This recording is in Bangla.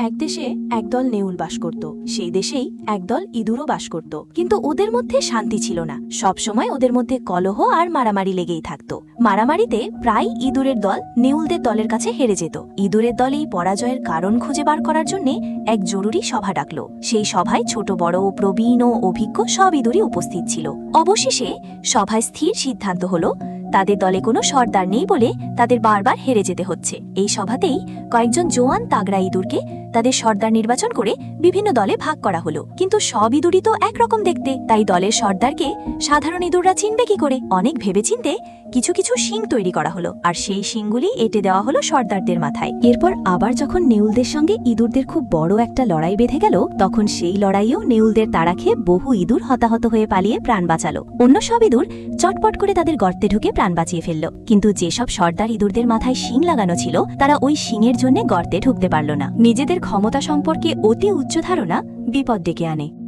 এক দেশে একদল নেউল বাস করত, সেই দেশেই একদল ইঁদুরও বাস করত। কিন্তু ওদের মধ্যে শান্তি ছিল না। সবসময় ওদের মধ্যে কলহ আর মারামারি লেগেই থাকতো। মারামারিতে প্রায় ইঁদুরের দল নেউলদের দলের কাছে হেরে যেত। ইঁদুরের দল এই পরাজয়ের কারণ খুঁজে বার করার জন্য এক জরুরি সভা ডাকল। সেই সভায় ছোট বড় প্রবীণ ও অভিজ্ঞ সব ইঁদুরই উপস্থিত ছিল। অবশেষে সভায় স্থির সিদ্ধান্ত হলো, তাদের দলে কোনো সর্দার নেই বলে তাদের বারবার হেরে যেতে হচ্ছে। এই সভাতেই কয়েকজন জোয়ান তাগড়া ইঁদুরকে তাদের সর্দার নির্বাচন করে বিভিন্ন দলে ভাগ করা হলো। কিন্তু সব ইঁদুরই তো একরকম দেখতে। তাই দলের সর্দারকে সাধারণ ইঁদুররা চিনবে কি করে? অনেক ভেবেচিন্তে কিছু কিছু শিং তৈরি করা হলো। আর সেই শিংগুলি এটে দেওয়া হলো সর্দারদের মাথায়। এরপর আবার যখন নেউলদের সঙ্গে ইঁদুরদের খুব বড় একটা লড়াই বেঁধে গেল, তখন সেই লড়াইও নেউলদের তাড়া খেয়ে বহু ইঁদুর হতাহত হয়ে পালিয়ে প্রাণ বাঁচালো। অন্য সব ইঁদুর চটপট করে তাদের গর্তে ঢুকে প্রাণ বাঁচিয়ে ফেলল। কিন্তু যেসব সর্দার ইঁদুরদের মাথায় শিং লাগানো ছিল, তারা ওই শিংয়ের জন্য গর্তে ঢুকতে পারল না। নিজেদের ক্ষমতা সম্পর্কে অতি উচ্চ ধারণা বিপদ ডেকে আনে।